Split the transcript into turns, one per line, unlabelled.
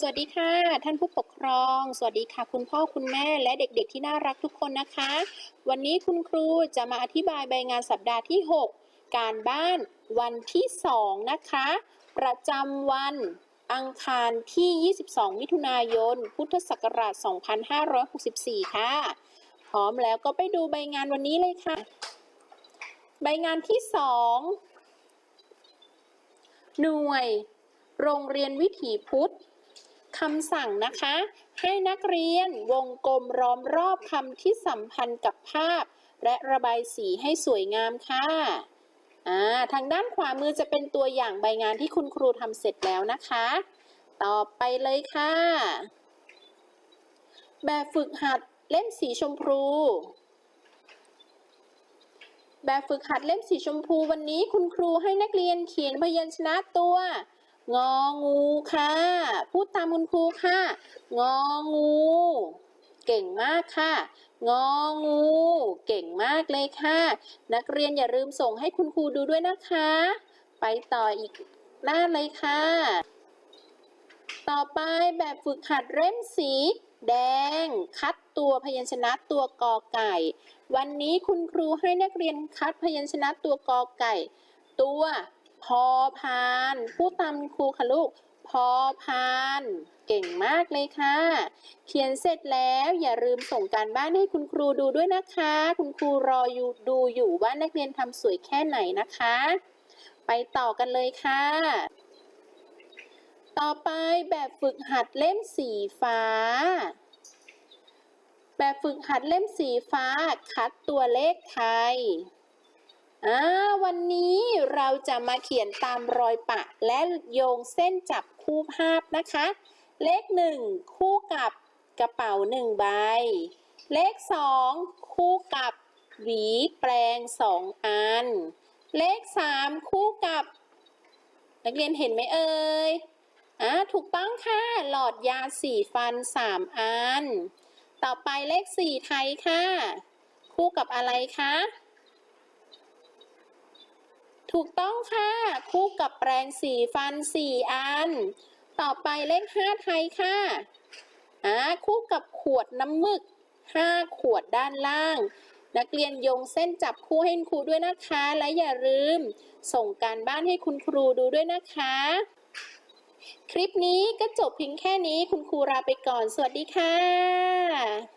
สวัสดีค่ะ ท่านผู้ปกครอง สวัสดีค่ะ คุณพ่อคุณแม่และเด็กๆ ที่น่ารักทุกคนนะคะ วันนี้คุณครูจะมาอธิบายใบงานสัปดาห์ที่ 6 การบ้านวันที่ 2 นะคะ ประจำวันอังคารที่ 22 มิถุนายน พุทธศักราช 2564 ค่ะ พร้อมแล้วก็ไปดูใบงานวันนี้เลยค่ะ ใบงานที่ 2 หน่วย โรงเรียนวิถีพุทธ คำสั่งนะคะ ให้นักเรียนวงกลมล้อมรอบคำที่สัมพันธ์กับภาพ และระบายสีให้สวยงามค่ะอ่าทางด้านขวามือจะเป็นตัวอย่างใบงานที่คุณครูทำเสร็จแล้วนะคะ ต่อไปเลยค่ะ แบบฝึกหัดเล่มสีชมพู แบบฝึกหัดเล่มสีชมพูวันนี้คุณครูให้นักเรียนเขียนพยัญชนะตัว งองูค่ะ พูดตามคุณครูค่ะ งองู เก่งมากค่ะ งองู เก่งมากเลยค่ะ นักเรียนอย่าลืมส่งให้คุณครูดูด้วยนะคะ ไปต่ออีกหน้าเลยค่ะ ต่อไปแบบฝึกหัดเล่มสี แดง คัดตัวพยัญชนะตัวกอไก่ วันนี้คุณครูให้นักเรียนคัดพยัญชนะตัวกอไก่ ตัวพอพานพูดตามครูค่ะลูก พอพาน เก่งมากเลยค่ะ เขียนเสร็จแล้วอย่าลืมส่งการบ้านให้คุณครูดูด้วยนะคะ คุณครูรออยู่ดูอยู่ว่านักเรียนทำสวยแค่ไหนนะคะ ไปต่อกันเลยค่ะ ต่อไปแบบฝึกหัดเล่มสีฟ้า แบบฝึกหัดเล่มสีฟ้า คัดตัวเลขไทยวันนี้เราจะมาเขียนตามรอยปะและโยงเส้นจับ คู่ภาพนะคะ เลขหนึ่งคู่กับกระเป๋าหนึ่งใบ เลขสองคู่กับหวีแปรงสองอัน เลขสามคู่กับ นักเรียนเห็นไหมเอ่ยอ่าถูกต้องค่ะ หลอดยาสีฟันสามอัน ต่อไปเลขสี่ไทยค่ะ คู่กับอะไรคะ ถูกต้องค่ะ คู่กับแปรงสีฟันสี่อัน ต่อไปเลขห้าไทยค่ะอ่าคู่กับขวดน้ำมึกห้าขวดด้านล่าง นักเรียนโยงเส้นจับคู่ให้คุณครูด้วยนะคะ และอย่าลืม ส่งการบ้านให้คุณครูดูด้วยนะคะ คลิปนี้ก็จบเพียงแค่นี้คุณครูลาไปก่อน สวัสดีค่ะ